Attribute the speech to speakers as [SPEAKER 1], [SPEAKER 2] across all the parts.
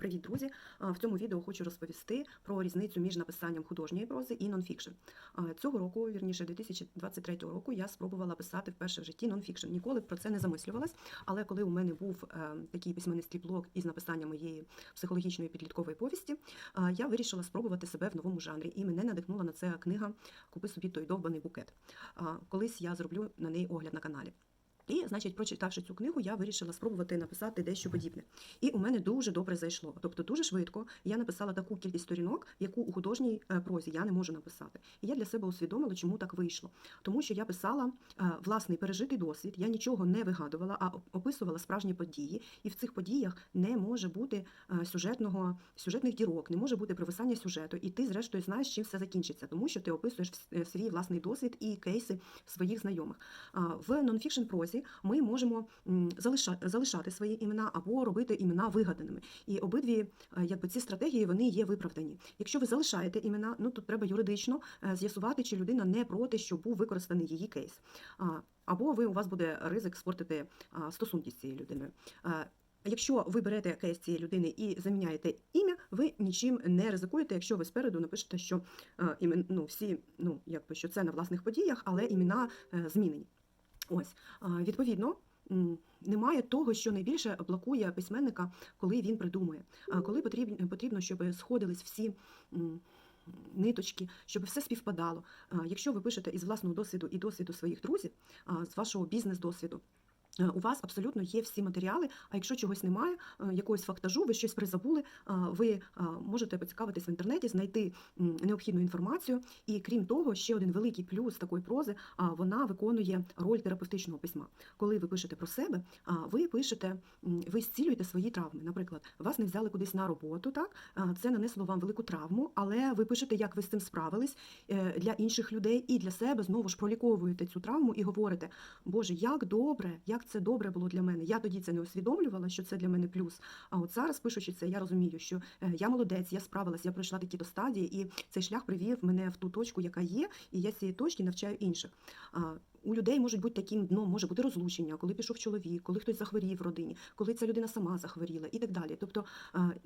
[SPEAKER 1] Привіт, друзі! В цьому відео хочу розповісти про різницю між написанням художньої прози і нонфікшн. Цього року, вірніше 2023 року, я спробувала писати вперше в житті нонфікшн. Ніколи про це не замислювалась, але коли у мене був е, такий письменницький блог із написанням моєї психологічної підліткової повісті, я вирішила спробувати себе в новому жанрі, і мене надихнула на це книга Купи собі той довбаний букет. Колись я зроблю на неї огляд на каналі. І, значить, прочитавши цю книгу, я вирішила спробувати написати дещо подібне. І у мене дуже добре зайшло. Тобто, дуже швидко я написала таку кількість сторінок, яку у художній е, прозі я не можу написати. І я для себе усвідомила, чому так вийшло. Тому що я писала е, власний пережитий досвід, я нічого не вигадувала, а описувала справжні події. І в цих подіях не може бути е, сюжетного сюжетних дірок, не може бути провисання сюжету. І ти, зрештою, знаєш, чим все закінчиться, тому що ти описуєш свій власний досвід і кейси своїх знайомих. В нонфікшн прозі ми можемо залишати свої імена або робити імена вигаданими. І обидві е, якби, ці стратегії вони є виправдані. Якщо ви залишаєте імена, ну то треба юридично е, з'ясувати, чи людина не проти, що був використаний її кейс. Або ви у вас буде ризик спортити стосунки з цією людиною. Якщо ви берете кейс цієї людини і заміняєте ім'я, ви нічим не ризикуєте, якщо ви спереду напишете, що е, ну, всі, ну, якби, що це на власних подіях, але імена змінені. Ось, відповідно, немає того, що найбільше блокує письменника, коли він придумує. А Коли потрібно, потрібно, щоб сходились всі. Ниточки, щоб все співпадало. Якщо ви пишете із власного досвіду і досвіду своїх друзів, з вашого бізнес-досвіду, у вас абсолютно є всі матеріали. А якщо чогось немає, е, якогось фактажу, ви щось призабули, ви можете поцікавитись в інтернеті, знайти необхідну інформацію. І крім того, ще один великий плюс такої прози, вона виконує роль терапевтичного письма. Коли ви пишете про себе, ви пишете, ви зцілюєте свої травми. Наприклад, вас не взяли кудись на роботу, так це нанесло вам велику травму, але ви пишете, як ви з цим справились е, для інших людей і для себе знову ж проліковуєте цю травму і говорите, Боже, як добре, як це добре було для мене. Я тоді це не усвідомлювала, що це для мене плюс. А от зараз, пишучи це, я розумію, що е, я молодець, я справилась, я пройшла такі до стадії, і цей шлях привів мене в ту точку, яка є, і я з цієї точки навчаю інших. У людей можуть бути таким дном, може бути розлучення, коли пішов чоловік, коли хтось захворів в родині, коли ця людина сама захворіла і так далі. Тобто,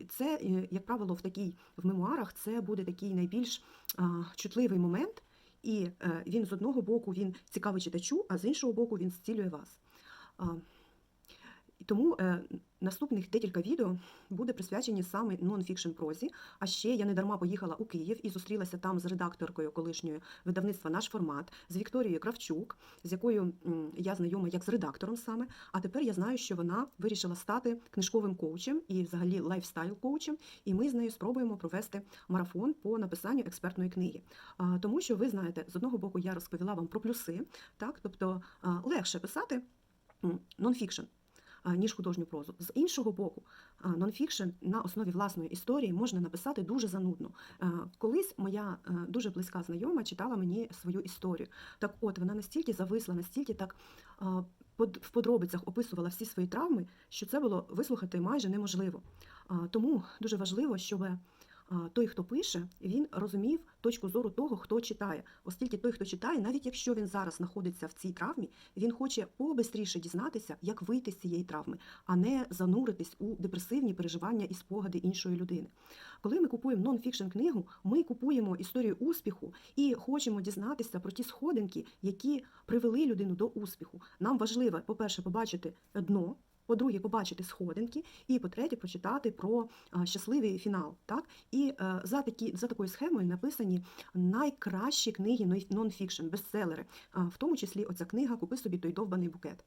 [SPEAKER 1] це, е, як правило, в такій в мемуарах це буде такий найбільш чутливий момент. І е, він з одного боку він цікавий читачу, а з іншого боку він зцілює вас. І тому е, наступних декілька відео буде присвячені саме нон-фікшн прозі. А ще я не дарма поїхала у Київ і зустрілася там з редакторкою колишньої видавництва наш формат з Вікторією Кравчук, з якою я знайома як з редактором саме. А тепер я знаю, що вона вирішила стати книжковим коучем і взагалі лайфстайл коучем. І ми з нею спробуємо провести марафон по написанню експертної книги. Тому що ви знаєте, з одного боку я розповіла вам про плюси, так тобто легше писати нон-фікшн ніж художню прозу. З іншого боку, нонфікшн на основі власної історії можна написати дуже занудно. Колись моя е, дуже близька знайома читала мені свою історію. Так от вона настільки зависла, настільки так в подробицях описувала всі свої травми, що це було вислухати майже неможливо. Тому дуже важливо, щоб той, хто пише, він розумів точку зору того, хто читає. Оскільки той, хто читає, навіть якщо він зараз знаходиться в цій травмі, він хоче побистріше дізнатися, як вийти з цієї травми, а не зануритись у депресивні переживання і спогади іншої людини. Коли ми купуємо нон-фікшн книгу, ми купуємо історію успіху і хочемо дізнатися про ті сходинки, які привели людину до успіху. Нам важливо, по-перше, побачити дно. По-друге, побачити сходинки, і по-третє, прочитати про щасливий фінал. Так? І е, за, такі, за такою схемою написані найкращі книги нонфікшн, бестселери, в тому числі оця книга Купи собі той довбаний букет.